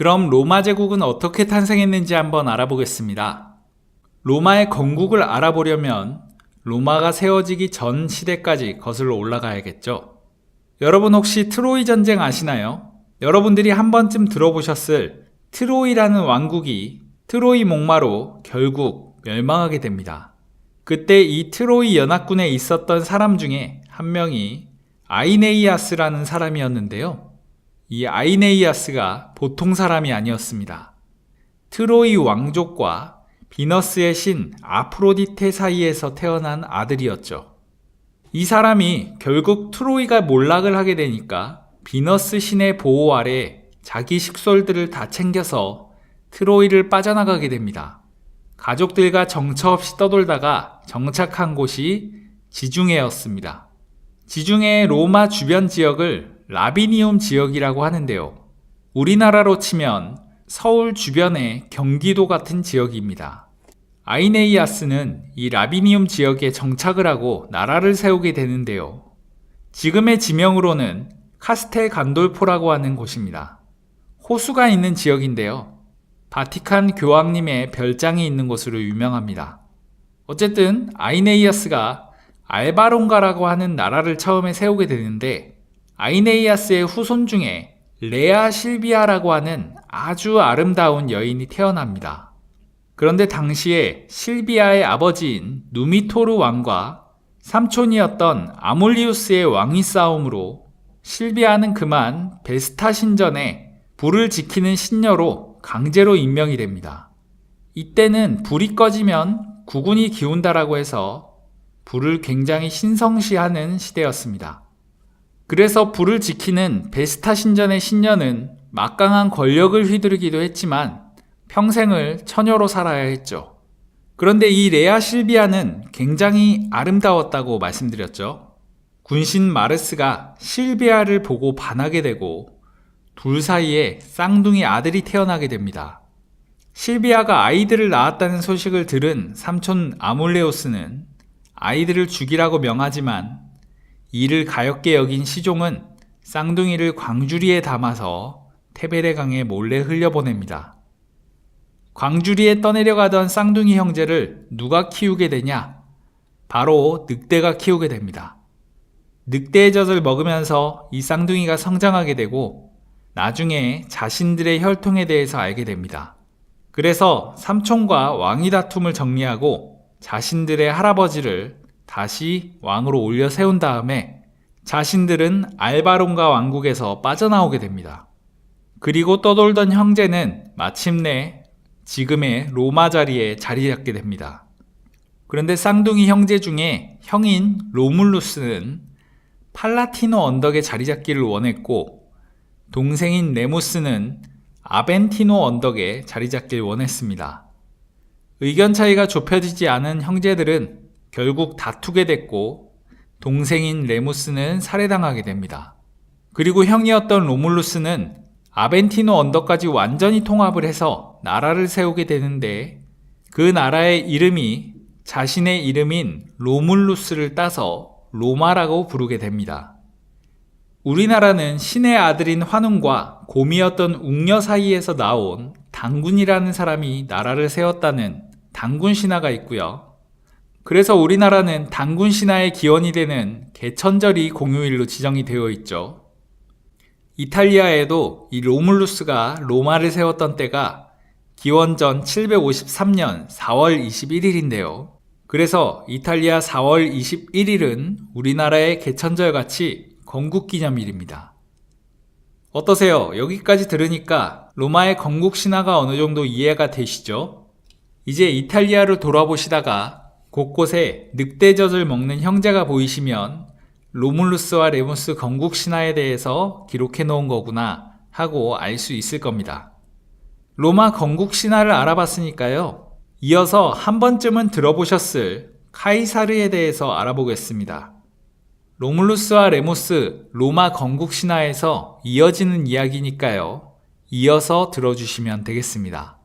그럼 로마 제국은 어떻게 탄생했는지 한번 알아보겠습니다. 로마의 건국을 알아보려면 로마가 세워지기 전 시대까지 거슬러 올라가야겠죠. 여러분 혹시 트로이 전쟁 아시나요? 여러분들이 한 번쯤 들어보셨을 트로이라는 왕국이 트로이 목마로 결국 멸망하게 됩니다. 그때 이 트로이 연합군에 있었던 사람 중에 한 명이 아이네이아스라는 사람이었는데요. 이 아이네이아스가 보통 사람이 아니었습니다. 트로이 왕족과 비너스의 신 아프로디테 사이에서 태어난 아들이었죠. 이 사람이 결국 트로이가 몰락을 하게 되니까 비너스 신의 보호 아래 자기 식솔들을 다 챙겨서 트로이를 빠져나가게 됩니다. 가족들과 정처 없이 떠돌다가 정착한 곳이 지중해였습니다. 지중해의 로마 주변 지역을 라비니움 지역이라고 하는데요. 우리나라로 치면 서울 주변의 경기도 같은 지역입니다. 아이네이아스는 이 라비니움 지역에 정착을 하고 나라를 세우게 되는데요. 지금의 지명으로는 카스텔 간돌포라고 하는 곳입니다. 호수가 있는 지역인데요. 바티칸 교황님의 별장이 있는 곳으로 유명합니다. 어쨌든 아이네이아스가 알바론가라고 하는 나라를 처음에 세우게 되는데 아이네이아스의 후손 중에 레아 실비아라고 하는 아주 아름다운 여인이 태어납니다. 그런데 당시에 실비아의 아버지인 누미토르 왕과 삼촌이었던 아몰리우스의 왕위 싸움으로 실비아는 그만 베스타 신전에 불을 지키는 신녀로 강제로 임명이 됩니다. 이때는 불이 꺼지면 구군이 기운다라고 해서 불을 굉장히 신성시하는 시대였습니다. 그래서 불을 지키는 베스타 신전의 신녀는 막강한 권력을 휘두르기도 했지만 평생을 처녀로 살아야 했죠. 그런데 이 레아 실비아는 굉장히 아름다웠다고 말씀드렸죠. 군신 마르스가 실비아를 보고 반하게 되고 둘 사이에 쌍둥이 아들이 태어나게 됩니다. 실비아가 아이들을 낳았다는 소식을 들은 삼촌 아몰레오스는 아이들을 죽이라고 명하지만 이를 가엽게 여긴 시종은 쌍둥이를 광주리에 담아서 테베레 강에 몰래 흘려보냅니다. 광주리에 떠내려가던 쌍둥이 형제를 누가 키우게 되냐? 바로 늑대가 키우게 됩니다. 늑대의 젖을 먹으면서 이 쌍둥이가 성장하게 되고 나중에 자신들의 혈통에 대해서 알게 됩니다. 그래서 삼촌과 왕위 다툼을 정리하고 자신들의 할아버지를 다시 왕으로 올려 세운 다음에 자신들은 알바론가 왕국에서 빠져나오게 됩니다. 그리고 떠돌던 형제는 마침내 지금의 로마 자리에 자리 잡게 됩니다. 그런데 쌍둥이 형제 중에 형인 로물루스는 팔라티노 언덕에 자리 잡기를 원했고 동생인 레무스는 아벤티노 언덕에 자리 잡길 원했습니다. 의견 차이가 좁혀지지 않은 형제들은 결국 다투게 됐고 동생인 레무스는 살해당하게 됩니다. 그리고 형이었던 로물루스는 아벤티노 언덕까지 완전히 통합을 해서 나라를 세우게 되는데 그 나라의 이름이 자신의 이름인 로물루스를 따서 로마라고 부르게 됩니다. 우리나라는 신의 아들인 환웅과 곰이었던 웅녀 사이에서 나온 당군이라는 사람이 나라를 세웠다는 당군 신화가 있고요. 그래서 우리나라는 당군 신화의 기원이 되는 개천절이 공휴일로 지정이 되어 있죠. 이탈리아에도 이 로물루스가 로마를 세웠던 때가 기원전 753년 4월 21일인데요. 그래서 이탈리아 4월 21일은 우리나라의 개천절 같이 건국 기념일입니다. 어떠세요? 여기까지 들으니까 로마의 건국 신화가 어느 정도 이해가 되시죠? 이제 이탈리아를 돌아보시다가 곳곳에 늑대젖을 먹는 형제가 보이시면 로물루스와 레무스 건국 신화에 대해서 기록해 놓은 거구나 하고 알 수 있을 겁니다. 로마 건국 신화를 알아봤으니까요. 이어서 한 번쯤은 들어보셨을 카이사르에 대해서 알아보겠습니다. 로물루스와 레무스 로마 건국 신화에서 이어지는 이야기니까요. 이어서 들어주시면 되겠습니다.